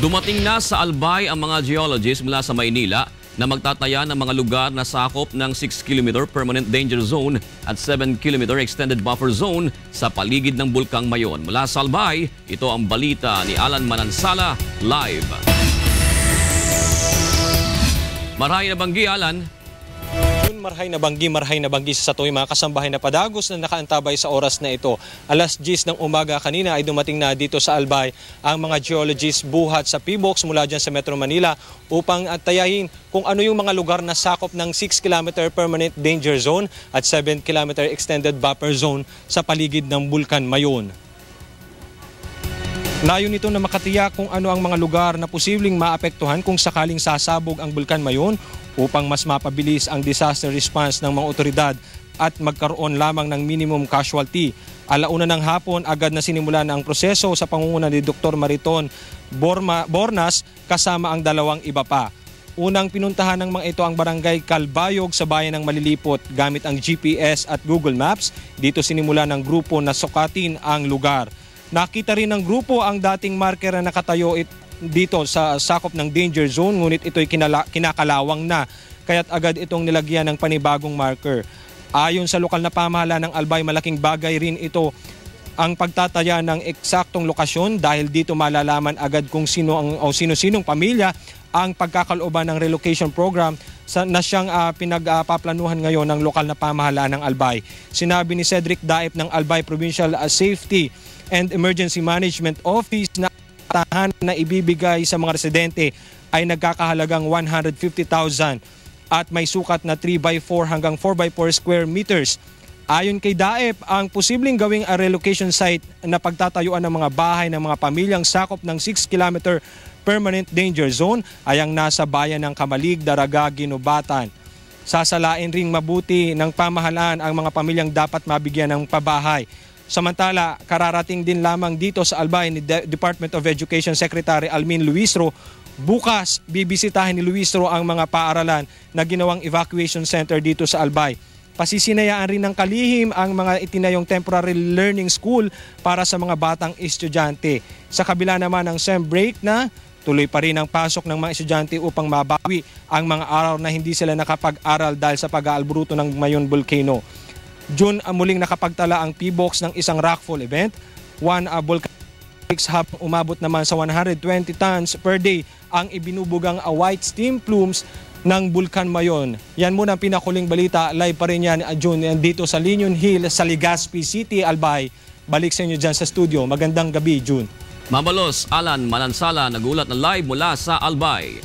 Dumating na sa Albay ang mga geologists mula sa Maynila na magtataya ng mga lugar na sakop ng 6 km permanent danger zone at 7 km extended buffer zone sa paligid ng Bulkang Mayon. Mula sa Albay, ito ang balita ni Alan Manansala live. Maray na banggi, Alan. Marhay na banggi, marhay na banggi sa satoy mga kasambahay na padagos na nakaantabay sa oras na ito. Alas 10 ng umaga kanina ay dumating na dito sa Albay ang mga geologists buhat sa PBOX mula dyan sa Metro Manila upang tayahin kung ano yung mga lugar na sakop ng 6 km permanent danger zone at 7 km extended buffer zone sa paligid ng Bulkan Mayon. Layo nito na makatiyak kung ano ang mga lugar na posibleng maapektuhan kung sakaling sasabog ang Bulkan Mayon upang mas mapabilis ang disaster response ng mga otoridad at magkaroon lamang ng minimum casualty. Alauna ng hapon, agad na sinimula na ang proseso sa pangunguna ni Dr. Mariton Borma, Bornas kasama ang dalawang iba pa. Unang pinuntahan ng mga ito ang barangay Kalbayog sa bayan ng Malilipot gamit ang GPS at Google Maps. Dito sinimula ng grupo na sukatin ang lugar. Nakita rin ng grupo ang dating marker na nakatayo it, dito sa sakop ng danger zone ngunit ito'y kinala, kinakalawang na kaya't agad itong nilagyan ng panibagong marker. Ayon sa lokal na pamahala ng Albay, malaking bagay rin ito ang pagtataya ng eksaktong lokasyon dahil dito malalaman agad kung sino ang o sino-sinong pamilya ang pagkakalooban ng relocation program sa, na siyang uh, pinagpaplanuhan uh, ngayon ng lokal na pamahalaan ng Albay. Sinabi ni Cedric Daip ng Albay Provincial uh, Safety and Emergency Management Office na tahan na ibibigay sa mga residente ay nagkakahalagang 150,000 at may sukat na 3x4 hanggang 4x4 square meters. Ayon kay Daep, ang posibleng gawing a relocation site na pagtatayuan ng mga bahay ng mga pamilyang sakop ng 6 km permanent danger zone ay ang nasa bayan ng Kamalig, Daraga, Ginubatan. Sasalain ring mabuti ng pamahalaan ang mga pamilyang dapat mabigyan ng pabahay. Samantala, kararating din lamang dito sa Albay ni De- Department of Education Secretary Almin Luisro. Bukas, bibisitahin ni Luisro ang mga paaralan na ginawang evacuation center dito sa Albay. Pasisinayaan rin ng kalihim ang mga itinayong temporary learning school para sa mga batang estudyante. Sa kabila naman ng SEM break na Tuloy pa rin ang pasok ng mga estudyante upang mabawi ang mga araw na hindi sila nakapag-aral dahil sa pag-aalburuto ng Mayon Volcano. June uh, muling nakapagtala ang P-Box ng isang rockfall event. One uh, volcanics habang umabot naman sa 120 tons per day ang ibinubugang uh, white steam plumes ng Bulkan Mayon. Yan muna ang pinakuling balita. Live pa rin yan uh, June dito sa Linion Hill sa Legazpi City, Albay. Balik sa inyo dyan sa studio. Magandang gabi, June. Mabalos, Alan Manansala, nagulat na live mula sa Albay.